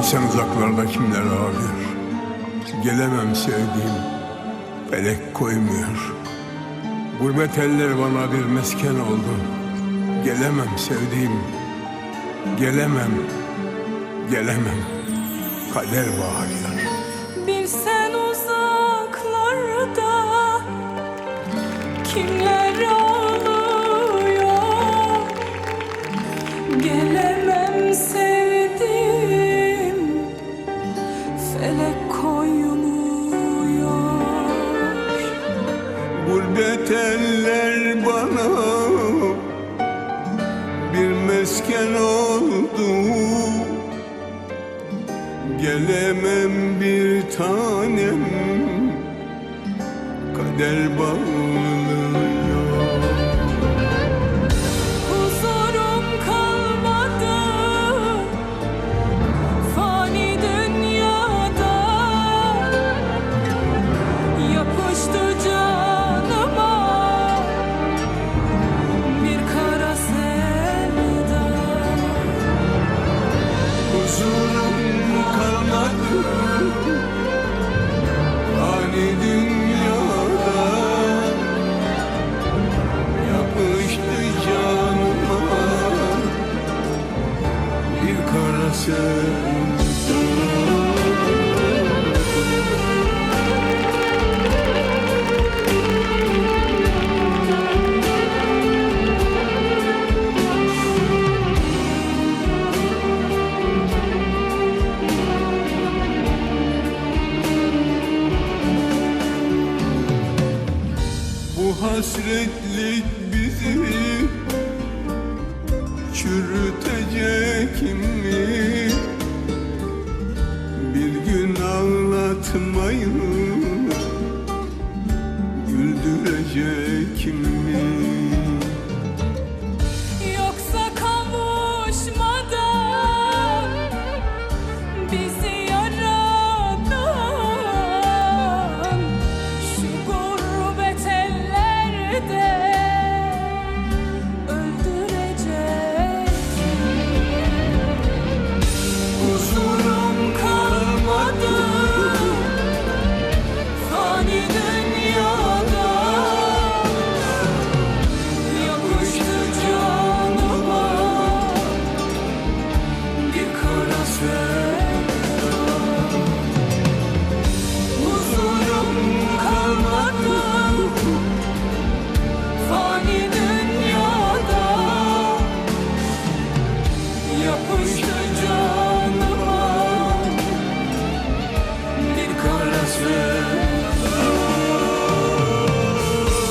Bilsen uzaklarda kimler ağlıyor Gelemem sevdiğim Felek koymuyor. Gurbet eller bana bir mesken oldu. Gelemem sevdiğim Gelemem Gelemem. Kader bağırıyor. Bilsen uzaklarda kimler ağlıyor Gelemem sevdim felek koymuyor. Gurbet eller bana bir mesken oldu. Gelemem bir tanem kader bağlıyor Huzurum kalmadı Hani dünyada Yapıştı canıma. Bir kara sevda hasretlik bizi çürütecek mi? Bir gün ağlatmayı güldürecek mi? Kara